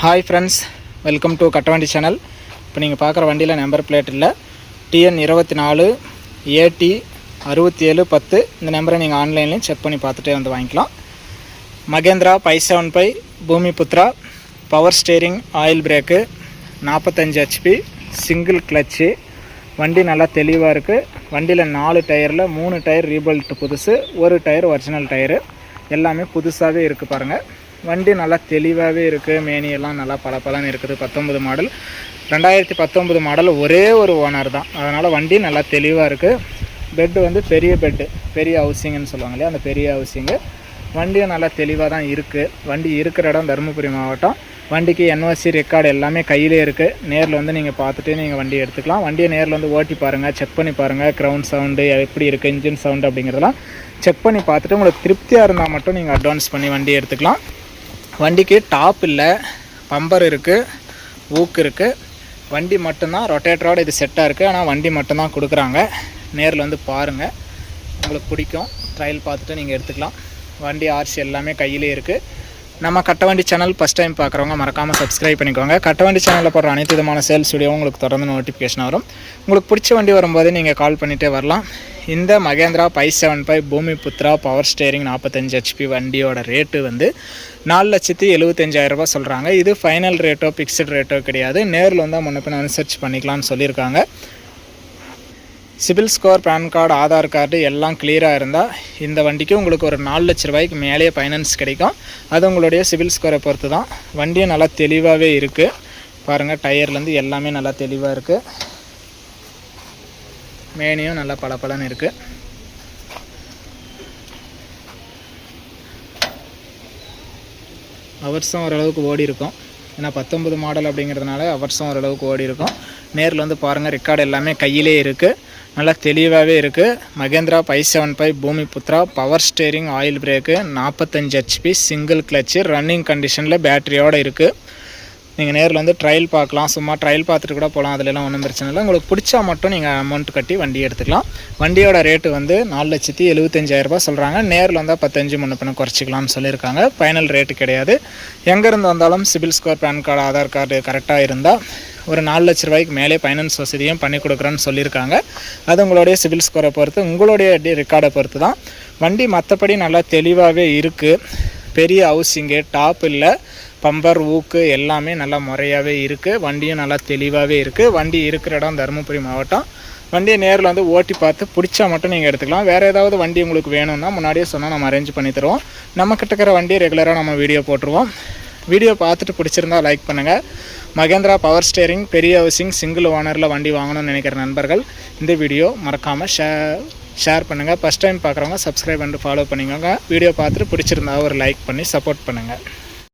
Hi friends welcome to Kattavandi channel இப்போ நீங்கள் பார்க்குற வண்டியில் நம்பர் பிளேட் இல்லை. டிஎன் இருபத்தி நாலு ஏடி அறுபத்தி ஏழு பத்து. இந்த நம்பரை நீங்கள் ஆன்லைன்லேயும் செக் பண்ணி பார்த்துட்டே வந்து வாங்கிக்கலாம். Mahindra five seven five Bhoomi Putra power steering oil brake நாற்பத்தஞ்சு ஹெச்பி சிங்கிள் கிளச்சு வண்டி நல்லா தெளிவாக இருக்குது வண்டியில் நாலு டயரில் மூணு டயர் ரீபல்ட் புதுசு ஒரு டயர் ஒரிஜினல் டயரு எல்லாமே புதுசாகவே இருக்குது பாருங்கள் வண்டி நல்லா தெளிவாகவே இருக்குது மேனியெல்லாம் நல்லா பளபளன்னு இருக்குது. பத்தொம்பது மாடல் ரெண்டாயிரத்தி பத்தொம்பது மாடல் ஒரே ஒரு ஓனர் தான். அதனால் வண்டி நல்லா தெளிவாக இருக்குது பெட்டு வந்து பெரிய பெட்டு பெரிய ஹவுசிங்னு சொல்லுவாங்க இல்லையா? அந்த பெரிய ஹவுசிங்கு வண்டியும் நல்லா தெளிவாக தான் இருக்குது வண்டி இருக்கிற இடம் தருமபுரி மாவட்டம். வண்டிக்கு என்ஓசி ரெக்கார்டு எல்லாமே கையிலே இருக்குது நேரில் வந்து நீங்கள் பார்த்துட்டு நீங்கள் வண்டி எடுத்துக்கலாம். வண்டியை நேரில் வந்து ஓட்டி பாருங்கள் செக் பண்ணி பாருங்கள் க்ரௌண்ட் சவுண்டு எப்படி இருக்குது இன்ஜின் சவுண்டு அப்படிங்கிறதெல்லாம் செக் பண்ணி பார்த்துட்டு உங்களுக்கு திருப்தியாக இருந்தால் மட்டும் நீங்கள் அட்வான்ஸ் பண்ணி வண்டி எடுத்துக்கலாம். வண்டிக்கு டாப் இல்லை பம்பர் இருக்குது ஊக்கு இருக்குது வண்டி மட்டும்தான் ரொட்டேட்டரோட இது செட்டாக இருக்குது ஆனால் வண்டி மட்டும்தான் கொடுக்குறாங்க. நேரில் வந்து பாருங்கள் உங்களுக்கு பிடிக்கும். ட்ரையல் பார்த்துட்டு நீங்கள் எடுத்துக்கலாம். வண்டி ஆர்சி எல்லாமே கையிலே இருக்குது நம்ம கட்டவண்டி சேனல் ஃபஸ்ட் டைம் பார்க்குறவங்க மறக்காமல் சப்ஸ்கிரைப் பண்ணிக்கோங்க. கட்டவண்டி சேனலில் போடுற அனைத்து விதமான சேல்ஸ் வீடியோ உங்களுக்கு தொடர்ந்து நோட்டிஃபிகேஷன் வரும். உங்களுக்கு பிடிச்ச வண்டி வரும்போது நீங்கள் கால் பண்ணிகிட்டே வரலாம். இந்த Mahindra five seven five Bhoomi Putra power steering நாற்பத்தஞ்சு ஹெச்பி வண்டியோட ரேட்டு வந்து நாலு லட்சத்தி எழுபத்தஞ்சாயிரரூபா சொல்கிறாங்க இது ஃபைனல் ரேட்டோ ஃபிக்ஸ்டு ரேட்டோ கிடையாது. நேரில் வந்தால் முன்ன பின்ன அனுசரிச்சு பண்ணிக்கலாம்னு சொல்லியிருக்காங்க. CIBIL score PAN card Aadhaar card எல்லாம் கிளியராக இருந்தால் இந்த வண்டிக்கு உங்களுக்கு ஒரு நாலு லட்ச ரூபாய்க்கு மேலேயே ஃபைனான்ஸ் கிடைக்கும். அது உங்களுடைய சிபில் ஸ்கோரை பொறுத்து தான் வண்டியும் நல்லா தெளிவாகவே இருக்குது பாருங்கள் டயர்லேருந்து எல்லாமே நல்லா தெளிவாக இருக்குது மேனியும் நல்லா பளபளன்னு இருக்குது அவர்ஸும் ஓரளவுக்கு ஓடி இருக்கும் ஏன்னா பத்தொம்பது மாடல் அப்படிங்கிறதுனால அவர்ஸும் ஓரளவுக்கு ஓடி இருக்கும். நேரில் வந்து பாருங்கள் ரெக்கார்டு எல்லாமே கையிலே இருக்குது நல்லா தெளிவாகவே இருக்குது Mahindra five seven five Bhoomi Putra power steering oil brake நாற்பத்தஞ்சு ஹெச்பி சிங்கிள் கிளச்சு ரன்னிங் கண்டிஷனில் பேட்டரியோடு இருக்குது நீங்கள் நேரில் வந்து ட்ரையல் பார்க்கலாம். சும்மா ட்ரையல் பார்த்துட்டு கூட போகலாம் அதிலலாம் ஒன்றும் பிரச்சனை இல்லை. உங்களுக்கு பிடிச்சா மட்டும் நீங்கள் அமௌண்ட் கட்டி வண்டி எடுத்துக்கலாம். வண்டியோட ரேட்டு வந்து நாலு லட்சத்தி எழுபத்தஞ்சாயிரரூபா சொல்கிறாங்க நேரில் வந்தால் பத்தஞ்சு முன்ன பின்ன குறைச்சிக்கலாம்னு சொல்லியிருக்காங்க. ஃபைனல் ரேட்டு கிடையாது. எங்கேருந்து வந்தாலும் CIBIL score PAN card Aadhaar card கரெக்டாக இருந்தால் ஒரு நாலு லட்ச ரூபாய்க்கு மேலே ஃபைனான்ஸ் வசதியும் பண்ணி கொடுக்குறேன்னு சொல்லியிருக்காங்க. அது உங்களுடைய சிபில் ஸ்கோரை பொறுத்து உங்களுடைய ரெக்கார்டை பொறுத்து தான். வண்டி மற்றபடி நல்லா தெளிவாகவே இருக்குது பெரிய ஹவுசிங்கு டாப் இல்லை. பம்பர் ஊக்கு எல்லாமே நல்லா முறையாகவே இருக்குது வண்டியும் நல்லா தெளிவாகவே இருக்குது வண்டி இருக்கிற இடம் தருமபுரி மாவட்டம். வண்டியை நேரில் வந்து ஓட்டி பார்த்து பிடிச்சா மட்டும் நீங்கள் எடுத்துக்கலாம். வேறு ஏதாவது வண்டி உங்களுக்கு வேணும்னா முன்னாடியே சொன்னால் நம்ம அரேஞ்ச் பண்ணி தருவோம். நம்மக்கிட்ட இருக்கிற வண்டியை ரெகுலராக நம்ம வீடியோ போட்டுருவோம். வீடியோ பார்த்துட்டு பிடிச்சிருந்தா லைக் பண்ணுங்கள் மகேந்திரா பவர் ஸ்டேரிங் பெரிய ஹவுசிங் சிங்கிள் ஓனரில் வண்டி வாங்கணும்னு நினைக்கிற நண்பர்கள் இந்த வீடியோ மறக்காமல் ஷே ஷேர் பண்ணுங்கள் ஃபஸ்ட் டைம் பார்க்குறவங்க சப்ஸ்கிரைப் பண்ணிட்டு ஃபாலோ பண்ணிக்கோங்க. வீடியோ பார்த்துட்டு பிடிச்சிருந்தா ஒரு லைக் பண்ணி சப்போர்ட் பண்ணுங்கள்